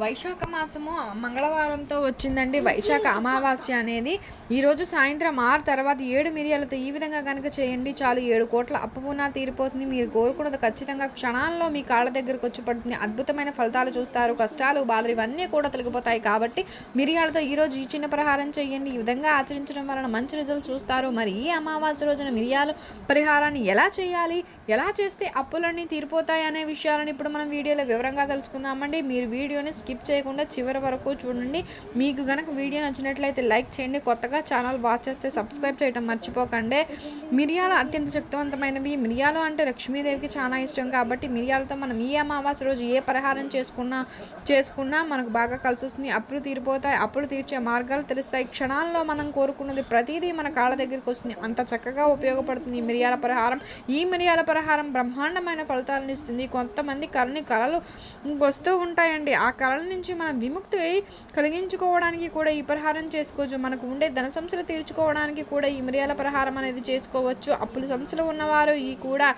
వైశాఖ మాసము మంగళవారంతో వచ్చిందండి. వైశాఖ అమావాస్య అనేది ఈరోజు సాయంత్రం ఆరు తర్వాత ఏడు మిరియాలతో ఈ విధంగా కనుక చేయండి. చాలు ఏడు కోట్ల అప్పు పునా తీరిపోతుంది. మీరు కోరుకున్నది ఖచ్చితంగా క్షణాల్లో మీ కాళ్ళ దగ్గరకు వచ్చి పడుతుంది. అద్భుతమైన ఫలితాలు చూస్తారు. కష్టాలు బాధలు ఇవన్నీ కూడా తొలగిపోతాయి కాబట్టి మిరియాలతో ఈరోజు ఈ చిన్న పరిహారం చేయండి. ఈ విధంగా ఆచరించడం వలన మంచి రిజల్ట్ చూస్తారు. మరి ఈ అమావాస్య రోజున మిరియాలు పరిహారాన్ని ఎలా చేయాలి? ఎలా చేస్తే అప్పులన్నీ తీరిపోతాయి అనే విషయాలను ఇప్పుడు మనం వీడియోలో వివరంగా తెలుసుకుందామండి. మీరు వీడియోని స్కిప్ చేయకుండా చివరి వరకు చూడండి. మీకు గనక వీడియో నచ్చినట్లయితే లైక్ చేయండి. కొత్తగా ఛానల్ వాచ్ చేస్తే సబ్స్క్రైబ్ చేయడం మర్చిపోకండి. మిరియాలు అత్యంత శక్తివంతమైనవి. మిరియాలు అంటే లక్ష్మీదేవికి చాలా ఇష్టం కాబట్టి మిరియాలతో మనం ఈ అమావాస్య రోజు ఏ పరిహారం చేసుకున్నా చేసుకున్నా మనకు బాగా కలిసి వస్తుంది. అప్పులు తీరిపోతాయి. అప్పులు తీర్చే మార్గాలు తెలుస్తాయి. క్షణాల్లో మనం కోరుకున్నది ప్రతిదీ మన కాళ్ళ దగ్గరికి వస్తుంది. అంత చక్కగా ఉపయోగపడుతుంది ఈ మిరియాల పరిహారం. ఈ మిరియాల పరిహారం బ్రహ్మాండమైన ఫలితాలను ఇస్తుంది. కొంతమంది కళని కళలు వస్తూ ఉంటాయండి. ఆ కళల నుంచి మనం విముక్తి కలిగించుకోవడానికి కూడా ఈ పరిహారం చేసుకోవచ్చు. మనకు ఉండే ధన సమస్యలు తీర్చుకోవడానికి కూడా ఈ మిరియాల పరిహారం అనేది చేసుకోవచ్చు. అప్పుల సమస్యలు ఉన్నవారు ఈ కూడా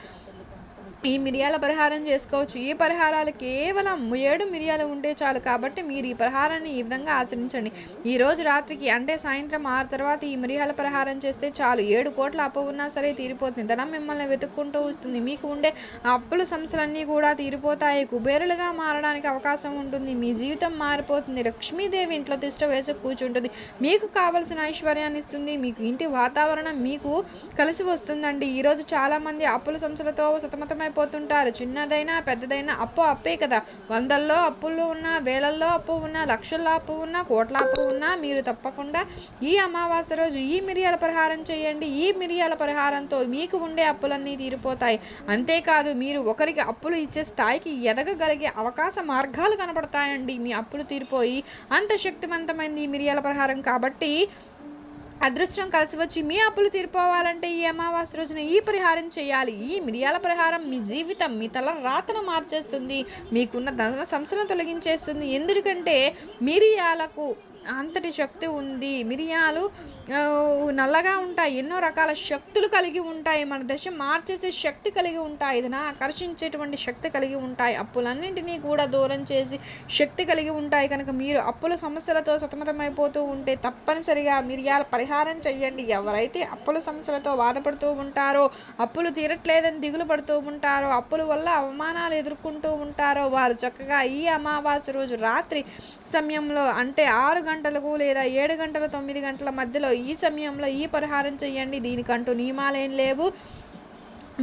ఈ మిరియాల పరిహారం చేసుకోవచ్చు. ఈ పరిహారాలు కేవలం ఏడు మిరియాలు ఉంటే చాలు కాబట్టి మీరు ఈ పరిహారాన్ని ఈ విధంగా ఆచరించండి. ఈ రోజు రాత్రికి అంటే సాయంత్రం ఆరు తర్వాత ఈ మిరియాల పరిహారం చేస్తే చాలు. ఏడు కోట్ల అప్పు ఉన్నా సరే తీరిపోతుంది. ధనం మిమ్మల్ని వెతుక్కుంటూ వస్తుంది. మీకు ఉండే అప్పుల సమస్యలన్నీ కూడా తీరిపోతాయి. కుబేరులుగా మారడానికి అవకాశం ఉంటుంది. మీ జీవితం మారిపోతుంది. లక్ష్మీదేవి ఇంట్లో తిష్ట వేసి కూర్చుంటుంది. మీకు కావలసిన ఐశ్వర్యాన్ని ఇస్తుంది. మీకు ఇంటి వాతావరణం మీకు కలిసి వస్తుందండి. ఈరోజు చాలామంది అప్పుల సమస్యలతో సతమతమై అయిపోతుంటారు. చిన్నదైనా పెద్దదైనా అప్పు అప్పే కదా. వందల్లో అప్పులు ఉన్నా వేలల్లో అప్పు ఉన్నా లక్షల్లో అప్పు ఉన్నా కోట్ల అప్పు ఉన్నా మీరు తప్పకుండా ఈ అమావాస్య రోజు ఈ మిరియాల పరిహారం చేయండి. ఈ మిరియాల పరిహారంతో మీకు ఉండే అప్పులన్నీ తీరిపోతాయి. అంతేకాదు మీరు ఒకరికి అప్పులు ఇచ్చే స్థాయికి ఎదగగలిగే అవకాశ మార్గాలు కనపడతాయండి మీ అప్పులు తీరిపోయి అంత శక్తివంతమైంది ఈ మిరియాల పరిహారం కాబట్టి అదృష్టం కలిసి వచ్చి మీ అప్పులు తీరిపోవాలంటే ఈ అమావాస్య రోజున ఈ పరిహారం చేయాలి. ఈ మిరియాల పరిహారం మీ జీవితం మీ తల రాతను మార్చేస్తుంది. మీకున్న ధన సంస్థను తొలగించేస్తుంది. ఎందుకంటే మిరియాలకు అంతటి శక్తి ఉంది. మిరియాలు నల్లగా ఉంటాయి. ఎన్నో రకాల శక్తులు కలిగి ఉంటాయి. మన దశ మార్చేసే శక్తి కలిగి ఉంటాయి. ఇది ఆకర్షించేటువంటి శక్తి కలిగి ఉంటాయి. అప్పులన్నింటినీ కూడా దూరం చేసి శక్తి కలిగి ఉంటాయి. కనుక మీరు అప్పుల సమస్యలతో సతమతమైపోతూ ఉంటే తప్పనిసరిగా మిరియాల పరిహారం చెయ్యండి. ఎవరైతే అప్పుల సమస్యలతో బాధపడుతూ ఉంటారో అప్పులు తీరట్లేదని దిగులు పడుతూ ఉంటారో అప్పుల వల్ల అవమానాలు ఎదుర్కొంటూ ఉంటారో వారు చక్కగా ఈ అమావాస్య రోజు రాత్రి సమయంలో అంటే ఆరు గంటలకు లేదా ఏడు గంటల తొమ్మిది గంటల మధ్యలో ఈ సమయంలో ఈ పరిహారం చేయండి. దీనికంటూ నియమాలేం లేవు.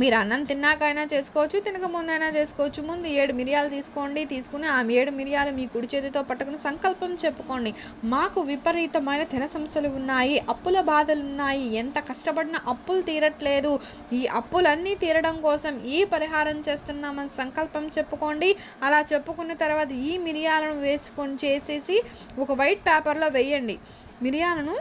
మీరు అన్నం తిన్నాకైనా చేసుకోవచ్చు తినకముందైనా చేసుకోవచ్చు. ముందు ఏడు మిరియాలు తీసుకోండి తీసుకుని ఆ ఏడు మిరియాలు మీ కుడి చేతితో పట్టుకుని సంకల్పం చెప్పుకోండి. మాకు విపరీతమైన ధన సమస్యలు ఉన్నాయి అప్పుల బాధలు ఉన్నాయి. ఎంత కష్టపడినా అప్పులు తీరట్లేదు. ఈ అప్పులన్నీ తీరడం కోసం ఈ పరిహారం చేస్తున్నామని సంకల్పం చెప్పుకోండి. అలా చెప్పుకున్న తర్వాత ఈ మిరియాలను వేసుకొని చేసేసి ఒక వైట్ పేపర్లో వేయండి. మిరియాలను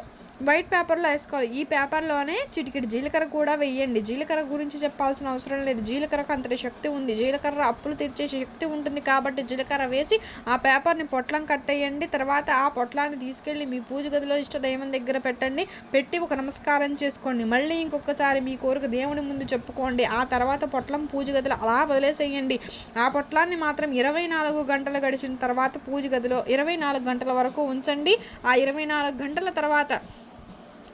వైట్ పేపర్లో వేసుకోవాలి. ఈ పేపర్లోనే చిటికెడు జీలకర్ర కూడా వేయండి. జీలకర్ర గురించి చెప్పాల్సిన అవసరం లేదు. జీలకర్రకు అంతటి శక్తి ఉంది. జీలకర్ర అప్పులు తీర్చే శక్తి ఉంటుంది కాబట్టి జీలకర్ర వేసి ఆ పేపర్ని పొట్లం కట్టేయండి. తర్వాత ఆ పొట్లాన్ని తీసుకెళ్ళి మీ పూజ గదిలో ఇష్ట దైవం దగ్గర పెట్టండి. పెట్టి ఒక నమస్కారం చేసుకోండి. మళ్ళీ ఇంకొకసారి మీ కోరిక దేవుని ముందు చెప్పుకోండి. ఆ తర్వాత పొట్లం పూజ గదిలో అలా వదిలేసేయండి. ఆ పొట్లాన్ని మాత్రం ఇరవై నాలుగు గంటలు గడిచిన తర్వాత పూజ గదిలో ఇరవై నాలుగు గంటల వరకు ఉంచండి. ఆ ఇరవై నాలుగు గంటల తర్వాత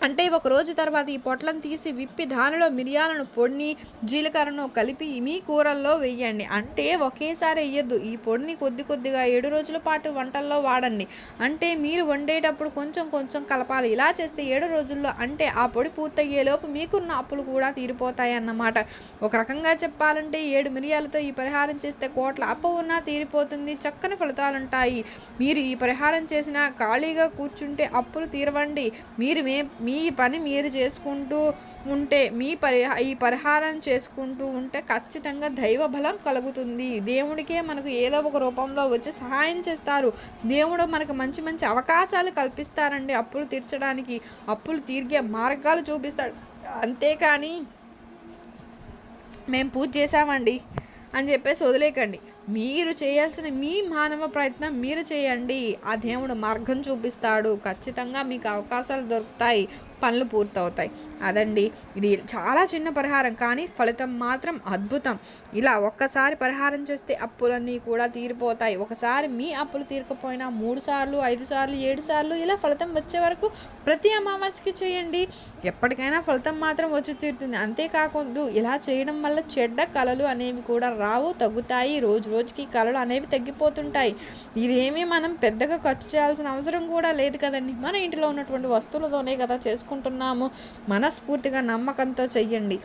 అంటే ఒక రోజు తర్వాత ఈ పొట్లను తీసి విప్పి దానిలో మిరియాలను పొడిని జీలకర్రను కలిపి మీ కూరల్లో వేయండి. అంటే ఒకేసారి వేయద్దు. ఈ పొడిని కొద్ది కొద్దిగా ఏడు రోజుల పాటు వంటల్లో వాడండి. అంటే మీరు వండేటప్పుడు కొంచెం కొంచెం కలపాలి. ఇలా చేస్తే ఏడు రోజుల్లో అంటే ఆ పొడి పూర్తయ్యేలోపు మీకున్న అప్పులు కూడా తీరిపోతాయి అన్నమాట ఒక రకంగా చెప్పాలంటే ఏడు మిరియాలతో ఈ పరిహారం చేస్తే కోట్ల అప్పు ఉన్నా తీరిపోతుంది. చక్కని ఫలితాలుంటాయి. మీరు ఈ పరిహారం చేసినా ఖాళీగా కూర్చుంటే అప్పులు తీరవండి. మీరు మే మీ పని మీరు చేసుకుంటూ ఉంటే మీ పరిహా ఈ పరిహారం చేసుకుంటూ ఉంటే ఖచ్చితంగా దైవ బలం కలుగుతుంది. దేవుడికే మనకు ఏదో ఒక రూపంలో వచ్చి సహాయం చేస్తారు. దేవుడు మనకు మంచి మంచి అవకాశాలు కల్పిస్తారండి. అప్పులు తీర్చడానికి అప్పులు తీర్గే మార్గాలు చూపిస్తాడు. అంతేకాని మేము పూజ చేసామండి అని చెప్పేసి వదిలేకండి. మీరు చేయాల్సిన మీ మానవ ప్రయత్నం మీరు చేయండి. ఆ దేవుడు మార్గం చూపిస్తాడు. ఖచ్చితంగా మీకు అవకాశాలు దొరుకుతాయి. పనులు పూర్తవుతాయి. అదండి ఇది చాలా చిన్న పరిహారం కానీ ఫలితం మాత్రం అద్భుతం. ఇలా ఒక్కసారి పరిహారం చేస్తే అప్పులన్నీ కూడా తీరిపోతాయి. ఒకసారి మీ అప్పులు తీరకపోయినా మూడు సార్లు ఐదు సార్లు ఏడు సార్లు ఇలా ఫలితం వచ్చే వరకు ప్రతి అమావాస్యకి చేయండి. ఎప్పటికైనా ఫలితం మాత్రం వచ్చి తీరుతుంది. అంతేకాకుండా ఇలా చేయడం వల్ల చెడ్డ కళలు అనేవి కూడా రావు తగ్గుతాయి. రోజు రోజుకి కళలు అనేవి తగ్గిపోతుంటాయి. ఇదేమీ మనం పెద్దగా ఖర్చు చేయాల్సిన అవసరం కూడా లేదు కదండి. మన ఇంటిలో ఉన్నటువంటి వస్తువులతోనే కదా చేసుకుంటున్నాము. మనస్ఫూర్తిగా నమ్మకంతో చెయ్యండి.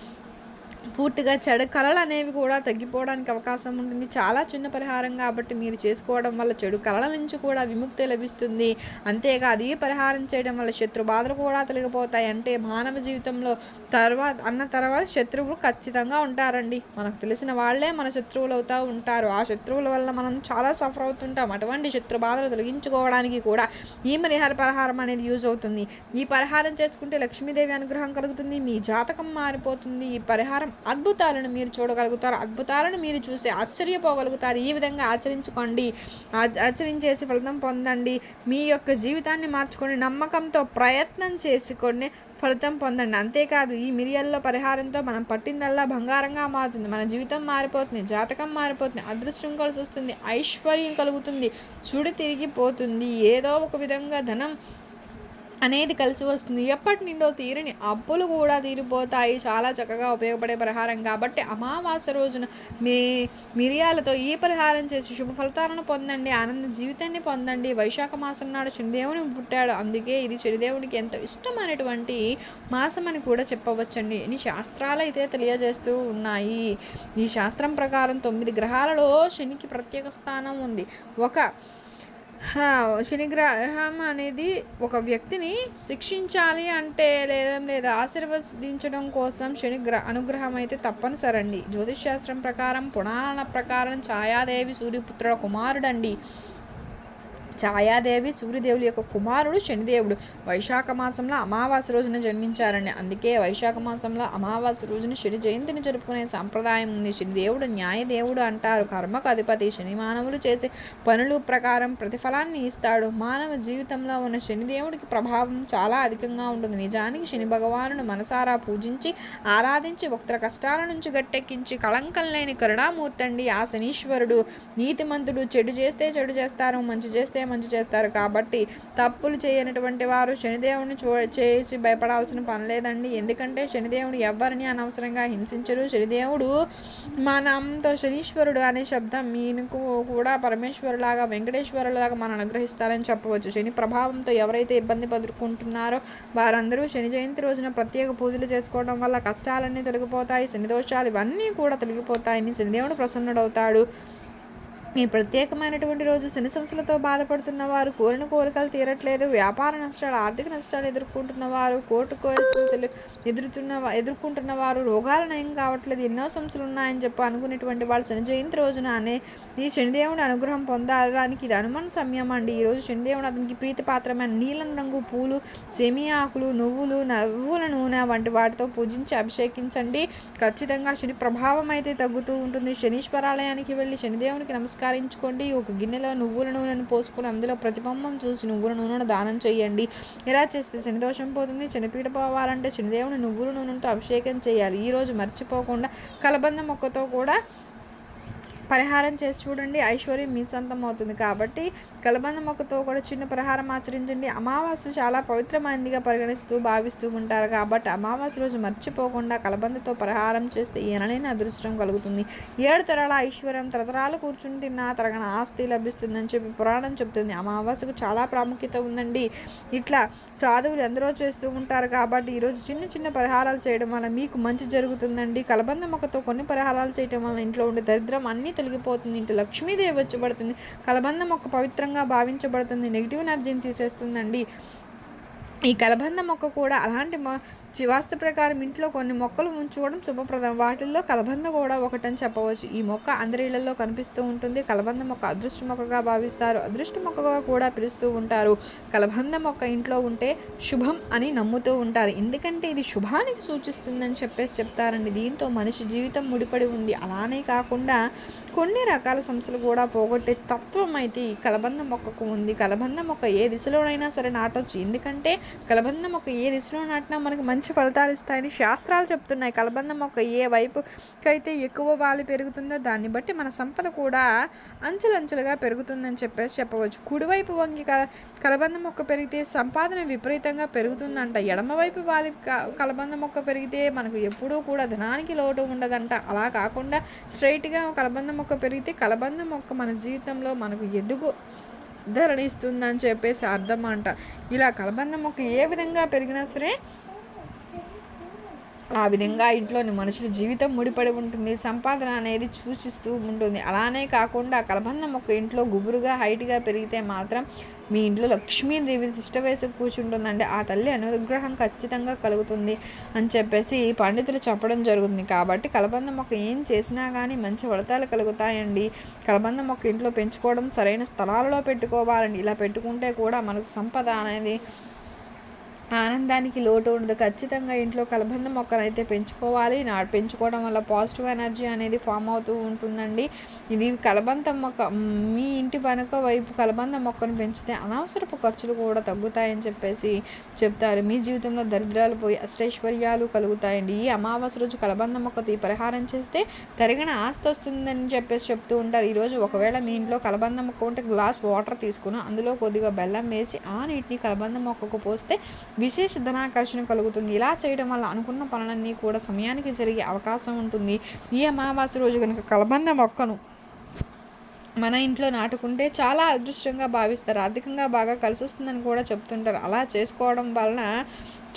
పూర్తిగా చెడు కళలు అనేవి కూడా తగ్గిపోవడానికి అవకాశం ఉంటుంది. చాలా చిన్న పరిహారం కాబట్టి మీరు చేసుకోవడం వల్ల చెడు కళల నుంచి కూడా విముక్తి లభిస్తుంది. అంతేకాదు ఈ పరిహారం చేయడం వల్ల శత్రు బాధలు కూడా తొలగిపోతాయి. అంటే మానవ జీవితంలో తర్వాత అన్న తర్వాత శత్రువులు ఖచ్చితంగా ఉంటారండి. మనకు తెలిసిన వాళ్ళే మన శత్రువులు అవుతూ ఉంటారు. ఆ శత్రువుల వల్ల మనం చాలా సఫర్ అవుతుంటాం. అటువంటి శత్రు బాధలు తొలగించుకోవడానికి కూడా ఈ పరిహార పరిహారం అనేది యూజ్ అవుతుంది. ఈ పరిహారం చేసుకుంటే లక్ష్మీదేవి అనుగ్రహం కలుగుతుంది. మీ జాతకం మారిపోతుంది. ఈ పరిహారం అద్భుతాలను మీరు చూడగలుగుతారు. అద్భుతాలను మీరు చూసి ఆశ్చర్యపోగలుగుతారు. ఈ విధంగా ఆచరించుకోండి. ఆ- ఆచరించేసి ఫలితం పొందండి. మీ యొక్క జీవితాన్ని మార్చుకొని నమ్మకంతో ప్రయత్నం చేసుకొని ఫలితం పొందండి. అంతేకాదు ఈ మిరియల్లో పరిహారంతో మనం పట్టిందల్లా బంగారంగా మారుతుంది. మన జీవితం మారిపోతుంది జాతకం మారిపోతుంది అదృష్టం కలిసి వస్తుంది ఐశ్వర్యం కలుగుతుంది చూడు తిరిగిపోతుంది. ఏదో ఒక విధంగా ధనం అనేది కలిసి వస్తుంది. ఎప్పటి నుండో తీరని అప్పులు కూడా తీరిపోతాయి. చాలా చక్కగా ఉపయోగపడే పరిహారం కాబట్టి అమావాస్య రోజున మీ మిరియాలతో ఈ పరిహారం చేసి శుభ ఫలితాలను పొందండి. ఆనంద జీవితాన్ని పొందండి. వైశాఖ మాసం నాడు శనిదేవుని పుట్టాడు. అందుకే ఇది శనిదేవునికి ఎంతో ఇష్టమైనటువంటి మాసం అని కూడా చెప్పవచ్చండి. ఇన్ని శాస్త్రాలు అయితే తెలియజేస్తూ ఉన్నాయి. ఈ శాస్త్రం ప్రకారం తొమ్మిది గ్రహాలలో శనికి ప్రత్యేక స్థానం ఉంది. ఒక శనిగ్రహం అనేది ఒక వ్యక్తిని శిక్షించాలి అంటే లేదా లేదా ఆశీర్వదించడం కోసం శనిగ్ర అనుగ్రహం అయితే తప్పనిసరండి. జ్యోతిష్ శాస్త్రం ప్రకారం పురాణాల ప్రకారం ఛాయాదేవి సూర్యపుత్రుల కుమారుడండి. ఛాయాదేవి సూర్యదేవుల యొక్క కుమారుడు శనిదేవుడు. వైశాఖ మాసంలో అమావాస్య రోజున జన్మించారండి. అందుకే వైశాఖ మాసంలో అమావాస్య రోజున శని జయంతిని జరుపుకునే సాంప్రదాయం ఉంది. శనిదేవుడు న్యాయదేవుడు అంటారు. కర్మకు అధిపతి శని మానవులు చేసే పనులు ప్రకారం ప్రతిఫలాన్ని ఇస్తాడు. మానవ జీవితంలో ఉన్న శనిదేవుడికి ప్రభావం చాలా అధికంగా ఉంటుంది. నిజానికి శని భగవానుడు మనసారా పూజించి ఆరాధించి భక్తుల కష్టాల నుంచి గట్టెక్కించి కళంకం లేని కరుణామూర్తి అండి ఆ శనీశ్వరుడు నీతిమంతుడు. చెడు చేస్తే చెడు చేస్తారు మంచి చేస్తే మంచి చేస్తారు కాబట్టి తప్పులు చేయనటువంటి వారు శనిదేవుని చూ చేసి భయపడాల్సిన పని లేదండి. ఎందుకంటే శనిదేవుడు ఎవరిని అనవసరంగా హింసించరు శనిదేవుడు మనంతో శనీశ్వరుడు అనే శబ్దం మీనుకు కూడా పరమేశ్వరులాగా వెంకటేశ్వరులాగా మనం అనుగ్రహిస్తారని చెప్పవచ్చు. శని ప్రభావంతో ఎవరైతే ఇబ్బంది ఎదుర్కొంటున్నారో వారందరూ శని జయంతి రోజున ప్రత్యేక పూజలు చేసుకోవడం వల్ల కష్టాలన్నీ తొలగిపోతాయి. శని దోషాలు ఇవన్నీ కూడా తొలగిపోతాయని శనిదేవుడు ప్రసన్నుడవుతాడు. ఈ ప్రత్యేకమైనటువంటి రోజు శని సమస్యలతో బాధపడుతున్న వారు కోరిన కోరికలు తీరట్లేదు. వ్యాపార నష్టాలు ఆర్థిక నష్టాలు ఎదుర్కొంటున్న వారు కోర్టు కేసులు ఎదురుతున్న ఎదుర్కొంటున్న వారు రోగాలు నయం కావట్లేదు. ఎన్నో సమస్యలు ఉన్నాయని చెప్పి అనుకునేటువంటి వాళ్ళు శని జయంతి రోజున అనే ఈ శనిదేవుని అనుగ్రహం పొందడానికి ఇది అనుమాన సమయం అండి. ఈరోజు శనిదేవుడు అతనికి ప్రీతిపాత్రమైన నీలం రంగు పూలు సెమి ఆకులు నువ్వులు నవ్వుల నూనె వంటి వాటితో పూజించి అభిషేకించండి. ఖచ్చితంగా శని ప్రభావం అయితే తగ్గుతూ ఉంటుంది. శనీశ్వరాలయానికి వెళ్ళి శనిదేవునికి నమస్కరించుకోండి. ఒక గిన్నెలో నువ్వుల నూనెను పోసుకొని అందులో ప్రతిబింబం చూసి నువ్వుల నూనెను దానం చేయండి. ఇలా చేస్తే శనిదోషం పోతుంది. శనిపీడ పోవాలంటే శనిదేవుని నువ్వుల నూనెతో అభిషేకం చేయాలి. ఈరోజు మర్చిపోకుండా కలబంద మొక్కతో కూడా పరిహారం చేసి చూడండి ఐశ్వర్యం మీ సొంతం అవుతుంది. కాబట్టి కలబంద మొక్కతో కూడా చిన్న పరిహారం ఆచరించండి. అమావాస్య చాలా పవిత్రమైనదిగా పరిగణిస్తూ భావిస్తూ ఉంటారు. కాబట్టి అమావాస్య రోజు మర్చిపోకుండా కలబందతో పరిహారం చేస్తే ఈయననే అదృష్టం కలుగుతుంది. ఏడు తరాల ఐశ్వర్యం తరతరాలు కూర్చుని తిన్నా తరగన ఆస్తి లభిస్తుందని చెప్పి పురాణం చెప్తుంది అమావాస్యకు చాలా ప్రాముఖ్యత ఉందండి. ఇట్లా సాధువులు ఎందరో చేస్తూ ఉంటారు. కాబట్టి ఈరోజు చిన్న చిన్న పరిహారాలు చేయడం వల్ల మీకు మంచి జరుగుతుందండి. కలబంద మొక్కతో కొన్ని పరిహారాలు చేయడం వల్ల ఇంట్లో ఉండే దరిద్రం అన్ని తొలగిపోతుంది ఇంటి లక్ష్మీదేవి వచ్చబడుతుంది కలబంద మొక్క పవిత్రంగా భావించబడుతుంది నెగిటివ్ ఎనర్జీని తీసేస్తుందండి. ఈ కలబంద మొక్క కూడా అలాంటి మొ వాస్తు ప్రకారం ఇంట్లో కొన్ని మొక్కలు ఉంచుకోవడం శుభప్రదం. వాటిల్లో కలబంద కూడా ఒకటని చెప్పవచ్చు. ఈ మొక్క అందరి ఇళ్ళలో కనిపిస్తూ ఉంటుంది. కలబంద మొక్క అదృష్ట మొక్కగా భావిస్తారు. అదృష్ట మొక్కగా కూడా పిలుస్తూ ఉంటారు. కలబంద మొక్క ఇంట్లో ఉంటే శుభం అని నమ్ముతూ ఉంటారు. ఎందుకంటే ఇది శుభానికి సూచిస్తుందని చెప్పేసి చెప్తారండి. దీంతో మనిషి జీవితం ముడిపడి ఉంది. అలానే కాకుండా కొన్ని రకాల సమస్యలు కూడా పోగొట్టే తత్వం అయితే ఈ కలబంద మొక్కకు ఉంది. కలబంద మొక్క ఏ దిశలోనైనా సరే నాటవచ్చు ఎందుకంటే కలబంద మొక్క ఏ దిశలో నాటినా మనకి మంచి మంచి ఫలితాలు ఇస్తాయని శాస్త్రాలు చెప్తున్నాయి. కలబంద మొక్క ఏ వైపుకైతే ఎక్కువ వాలి పెరుగుతుందో దాన్ని బట్టి మన సంపద కూడా అంచెలంచెలుగా పెరుగుతుందని చెప్పేసి చెప్పవచ్చు. కుడివైపు వంగి కల కలబంద మొక్క పెరిగితే సంపాదన విపరీతంగా పెరుగుతుందంట. ఎడమవైపు వాలి కలబంద మొక్క పెరిగితే మనకు ఎప్పుడూ కూడా ధనానికి లోటు ఉండదంట. అలా కాకుండా స్ట్రైట్గా కలబంద మొక్క పెరిగితే కలబంద మొక్క మన జీవితంలో మనకు ఎదుగు ధరణిస్తుందని చెప్పేసి అర్థం అంట. ఇలా కలబంద మొక్క ఏ విధంగా పెరిగినా సరే ఆ విధంగా ఇంట్లోని మనుషుల జీవితం ముడిపడి ఉంటుంది. సంపాదన అనేది సూచిస్తూ ఉంటుంది. అలానే కాకుండా కలబంద మొక్క ఇంట్లో గుబురుగా హైట్గా పెరిగితే మాత్రం మీ ఇంట్లో లక్ష్మీదేవి తిష్ట వేసి కూర్చుంటుందండి. ఆ తల్లి అనుగ్రహం ఖచ్చితంగా కలుగుతుంది అని చెప్పేసి పండితులు చెప్పడం జరుగుతుంది. కాబట్టి కలబంద మొక్క ఏం చేసినా కానీ మంచి ఫలితాలు కలుగుతాయండి. కలబంద మొక్క ఇంట్లో పెంచుకోవడం సరైన స్థలాలలో పెట్టుకోవాలండి. ఇలా పెట్టుకుంటే కూడా మనకు సంపద అనేది ఆనందానికి లోటు ఉండదు. ఖచ్చితంగా ఇంట్లో కలబంద మొక్కనైతే అయితే పెంచుకోవాలి. నా పెంచుకోవడం వల్ల పాజిటివ్ ఎనర్జీ అనేది ఫామ్ అవుతూ ఉంటుందండి. ఇది కలబంద మొక్క మీ ఇంటి వెనుక వైపు కలబంద మొక్కను పెంచితే అనవసరపు ఖర్చులు కూడా తగ్గుతాయని చెప్పేసి చెప్తారు. మీ జీవితంలో దరిద్రాలు పోయి అష్టైశ్వర్యాలు కలుగుతాయండి. ఈ అమావాస్య రోజు కలబంద మొక్కతో ఈ పరిహారం చేస్తే తరిగిన ఆస్తి వస్తుందని చెప్పేసి చెప్తూ ఉంటారు. ఈరోజు ఒకవేళ మీ ఇంట్లో కలబంద మొక్క ఉంటే గ్లాస్ వాటర్ తీసుకుని అందులో కొద్దిగా బెల్లం వేసి ఆ నీటిని కలబంద మొక్కకు పోస్తే విశేష ధనాకర్షణ కలుగుతుంది. ఇలా చేయడం వల్ల అనుకున్న పనులన్నీ కూడా సమయానికి జరిగే అవకాశం ఉంటుంది. ఈ అమావాస్య రోజు కనుక కలబంద మొక్కను మన ఇంట్లో నాటుకుంటే చాలా అదృష్టంగా భావిస్తారు. ఆర్థికంగా బాగా కలిసి వస్తుందని కూడా చెప్తుంటారు. అలా చేసుకోవడం వలన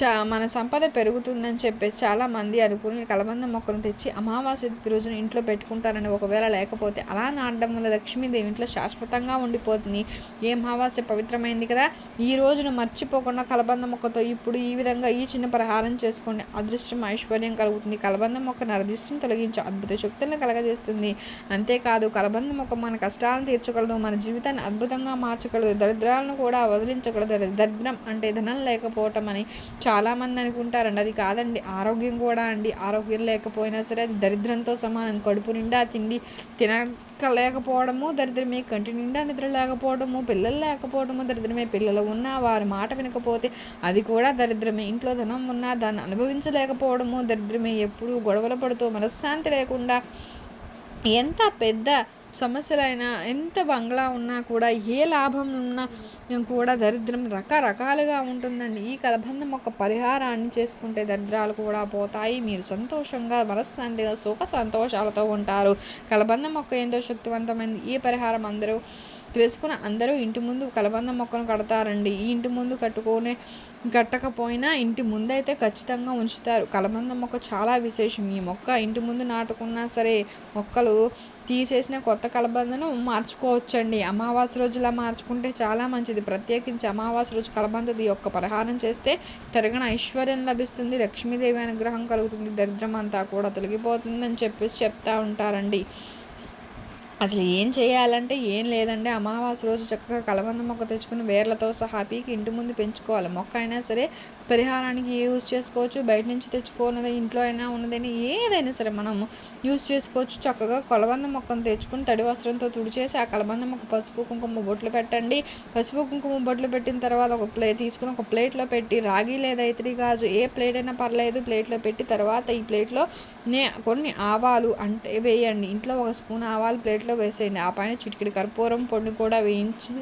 చా మన సంపద పెరుగుతుందని చెప్పేసి చాలామంది అనుకుని కలబంద మొక్కను తెచ్చి అమావాస్య రోజున ఇంట్లో పెట్టుకుంటారని ఒకవేళ లేకపోతే అలా నాటడం వల్ల లక్ష్మీదేవి ఇంట్లో శాశ్వతంగా ఉండిపోతుంది. ఏ అమావాస్య పవిత్రమైంది కదా? ఈ రోజును మర్చిపోకుండా కలబంద మొక్కతో ఇప్పుడు ఈ విధంగా ఈ చిన్న పరిహారం చేసుకోండి. అదృష్టం ఐశ్వర్యం కలుగుతుంది. కలబంద మొక్క నరదిష్టం తొలగించి. అద్భుత శక్తులను కలగజేస్తుంది. అంతేకాదు కలబంద మొక్క మన కష్టాలను తీర్చగలదు. మన జీవితాన్ని అద్భుతంగా మార్చగలదు. దరిద్రాలను కూడా వదిలించగలదు. దరిద్రం అంటే ధనం లేకపోవటం అని చాలామంది అనుకుంటారండి అది కాదండి ఆరోగ్యం కూడా అండి ఆరోగ్యం లేకపోయినా సరే అది దరిద్రంతో సమానం కడుపు నిండా తిండి తినక లేకపోవడము దరిద్రమే కంటి నిండా నిద్ర లేకపోవడము పిల్లలు లేకపోవడము దరిద్రమే పిల్లలు ఉన్నా వారి మాట వినకపోతే అది కూడా దరిద్రమే ఇంట్లో ధనం ఉన్నా దాన్ని అనుభవించలేకపోవడము దరిద్రమే ఎప్పుడూ గొడవలు పడుతూ మనశ్శాంతి లేకుండా ఎంత పెద్ద సమస్యలైనా ఎంత బంగ్లా ఉన్నా కూడా ఏ లాభం ఉన్నా కూడా దరిద్రం రకరకాలుగా ఉంటుందండి. ఈ కలబంధం ఒక పరిహారాన్ని చేసుకుంటే దరిద్రాలు కూడా పోతాయి. మీరు సంతోషంగా మనశ్శాంతిగా సుఖ సంతోషాలతో ఉంటారు. కలబంధం మొక్క ఎంతో శక్తివంతమైంది. ఈ పరిహారం అందరూ తెలుసుకుని అందరూ ఇంటి ముందు కలబంద మొక్కను కడతారండి. ఈ ఇంటి ముందు కట్టుకొని కట్టకపోయినా ఇంటి ముందు అయితే ఖచ్చితంగా ఉంచుతారు. కలబంద మొక్క చాలా విశేషం. ఈ మొక్క ఇంటి ముందు నాటుకున్నా సరే మొక్కలు తీసేసిన కొత్త కలబందను మార్చుకోవచ్చండి. అమావాస్య రోజులా మార్చుకుంటే చాలా మంచిది. ప్రత్యేకించి అమావాస్య రోజు కలబందది యొక్క పరిహారం చేస్తే తరగన ఐశ్వర్యం లభిస్తుంది. లక్ష్మీదేవి అనుగ్రహం కలుగుతుంది. దరిద్రం అంతా కూడా తొలగిపోతుందని చెప్పేసి చెప్తా ఉంటారండి. అసలు ఏం చేయాలంటే ఏం లేదండి. అమావాస్య రోజు చక్కగా కలబంద మొక్క తెచ్చుకుని వేర్లతో సహా పీకి ఇంటి ముందు పెంచుకోవాలి. మొక్క అయినా సరే పరిహారానికి యూజ్ చేసుకోవచ్చు. బయట నుంచి తెచ్చుకున్నది ఇంట్లో అయినా ఉన్నదని ఏదైనా సరే మనము యూజ్ చేసుకోవచ్చు. చక్కగా కలబంద మొక్కను తెచ్చుకుని తడి వస్త్రంతో తుడిచేసి ఆ కలబంద మొక్క పసుపు కుంకుమ బొట్లు పెట్టండి. పసుపు కుంకుమ బొట్లు పెట్టిన తర్వాత ఒక ప్లేట్ తీసుకుని ఒక ప్లేట్లో పెట్టి రాగి లేదా ఇతడి గాజు ఏ ప్లేట్ అయినా పర్లేదు. ప్లేట్లో పెట్టి తర్వాత ఈ ప్లేట్లో నే కొన్ని ఆవాలు అంటే వేయండి. ఇంట్లో ఒక స్పూన్ ఆవాలు ప్లేట్లో వేసేయండి. ఆ పైన చిటికెడు కర్పూరం పొడిని కూడా వేయించి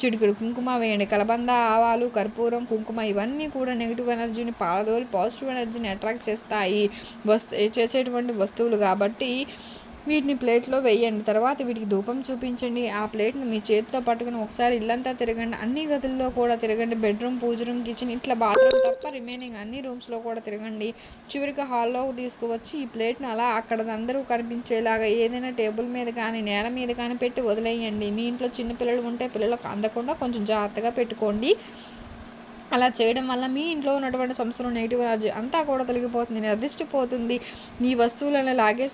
చిటికెడు కుంకుమ వేయండి. కలబంద ఆవాలు కర్పూరం కుంకుమ ఇవన్నీ కూడా నెగిటివ్ ఎనర్జీని పాలదోలి పాజిటివ్ ఎనర్జీని అట్రాక్ట్ చేస్తాయి. వస్తు చేసేటువంటి వస్తువులు కాబట్టి వీటిని ప్లేట్లో వేయండి. తర్వాత వీటికి ధూపం చూపించండి. ఆ ప్లేట్ని మీ చేతితో పట్టుకుని ఒకసారి ఇల్లంతా తిరగండి. అన్ని గదుల్లో కూడా తిరగండి. బెడ్రూమ్ పూజ రూమ్ కిచెన్ ఇట్లా బాత్రూమ్ తప్ప రిమైనింగ్ అన్ని రూమ్స్లో కూడా తిరగండి. చివరికి హాల్లోకి తీసుకువచ్చి ఈ ప్లేట్ను అలా అక్కడ అందరూ కనిపించేలాగా ఏదైనా టేబుల్ మీద కానీ నేల మీద కానీ పెట్టి వదిలేయండి. మీ ఇంట్లో చిన్న పిల్లలు ఉంటే పిల్లలకు అందకుండా కొంచెం జాగ్రత్తగా పెట్టుకోండి. అలా చేయడం వల్ల మీ ఇంట్లో ఉన్నటువంటి సమస్యలు నెగిటివ్ ఎనర్జీ అంతా కూడా తొలగిపోతుంది నిర్దిష్టి పోతుంది ఈ వస్తువులను లాగే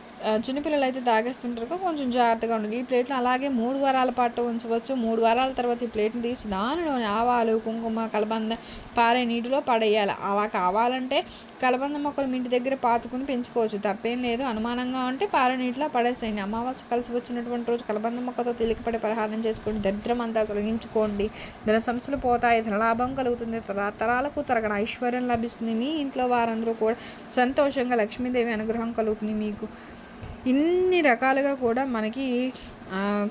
చిన్నపిల్లలు అయితే తాగేస్తుంటారు కొంచెం జాగ్రత్తగా ఉండండి. ఈ ప్లేట్లో అలాగే మూడు వారాల పాటు ఉంచవచ్చు. మూడు వారాల తర్వాత ఈ ప్లేట్ని తీసి దానిలోని ఆవాలు కుంకుమ కలబంద పారే నీటిలో పడేయాలి. అలా కావాలంటే కలబంద మొక్కలు మీ ఇంటి దగ్గర పాతుకుని పెంచుకోవచ్చు. తప్పేం లేదు. అనుమానంగా ఉంటే పారే నీటిలో పడేసేయండి. అమావాస్య కలిసి వచ్చినటువంటి రోజు కలబంద మొక్కతో తేలికపడే పరిహారం చేసుకోండి. దరిద్రం అంతా తొలగించుకోండి. ధన సమస్యలు పోతాయి. ధనలాభం కలుగుతుంది. తరతరాలకు తరగడ ఐశ్వర్యం లభిస్తుంది. మీ ఇంట్లో వారందరూ కూడా సంతోషంగా లక్ష్మీదేవి అనుగ్రహం కలుగుతుంది మీకు. ఇన్ని రకాలుగా కూడా మనకి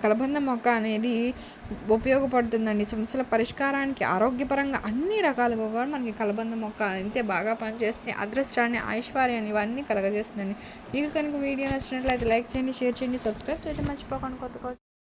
కలబంద మొక్క అనేది ఉపయోగపడుతుందండి. సమస్యల పరిష్కారానికి ఆరోగ్యపరంగా అన్ని రకాలుగా కూడా మనకి కలబంద మొక్క అయితే బాగా పనిచేస్తుంది. అదృష్టాన్ని ఐశ్వర్యాన్ని ఇవన్నీ కలగజేస్తుందండి. మీకు కనుక వీడియో నచ్చినట్లయితే లైక్ చేయండి షేర్ చేయండి సబ్స్క్రైబ్ చేయడం మర్చిపోకండి. కొత్త కొత్త